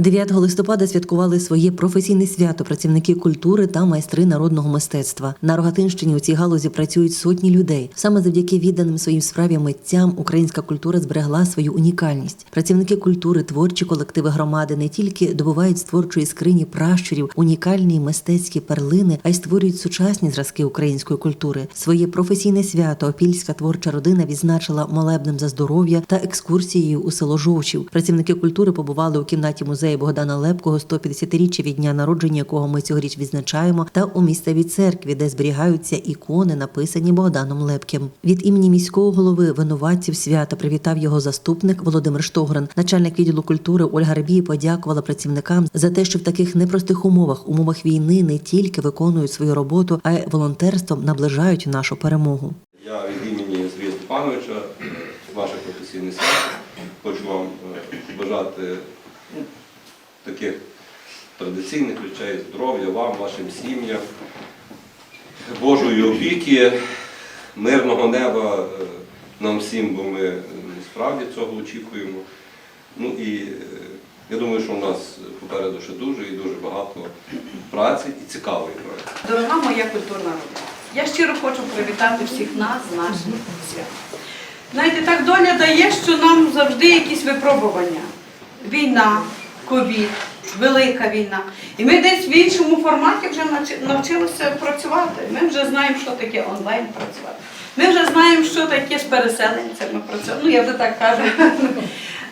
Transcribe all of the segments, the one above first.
9 листопада святкували своє професійне свято працівники культури та майстри народного мистецтва. На Рогатинщині у цій галузі працюють сотні людей. Саме завдяки відданим своїм справі митцям українська культура зберегла свою унікальність. Працівники культури, творчі колективи громади не тільки добувають з творчої скрині пращурів унікальні мистецькі перлини, а й створюють сучасні зразки української культури. Своє професійне свято опільська творча родина відзначила молебнем за здоров'я та екскурсією у село Жовчів. Працівники культури побували у кімнаті музею Богдана Лепкого 150-річчя від дня народження, якого ми цьогоріч відзначаємо, та у місцевій церкві, де зберігаються ікони, написані Богданом Лепким. Від імені міського голови винуватців свята привітав його заступник Володимир Штогран. Начальник відділу культури Ольга Рабій подякувала працівникам за те, що в таких непростих умовах, умовах війни, не тільки виконують свою роботу, а й волонтерством наближають нашу перемогу. Я від імені Сергія Степановича, ваше професійне свято, хочу вам е, бажати таких традиційних речей, здоров'я вам, вашим сім'ям, Божої опіки, мирного неба е, нам всім, бо ми е, справді цього очікуємо. Ну і е, я думаю, що у нас попереду ще дуже і дуже багато праці і цікавої праці. Дорога моя культурна родина, я щиро хочу привітати всіх нас з нашим святом. Знаєте, так доля дає, що нам завжди якісь випробування. Війна, ковід, велика війна. І ми десь в іншому форматі вже навчи- навчилися працювати. Ми вже знаємо, що таке онлайн працювати. Ми вже знаємо, що таке з переселенцями працювати. Ну, я вже так кажу.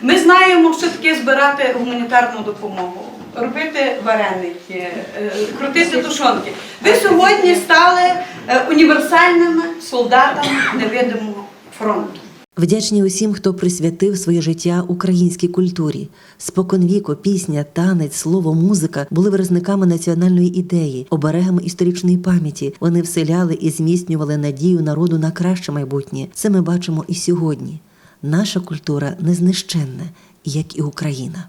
Ми знаємо, що таке збирати гуманітарну допомогу, робити вареники, е, крутити тушонки. Ви сьогодні стали е, універсальними солдатами невидимого фронту. Вдячні усім, хто присвятив своє життя українській культурі. Споконвіко, пісня, танець, слово, музика були виразниками національної ідеї, оберегами історичної пам'яті. Вони вселяли і зміцнювали надію народу на краще майбутнє. Це ми бачимо і сьогодні. Наша культура незнищенна, як і Україна.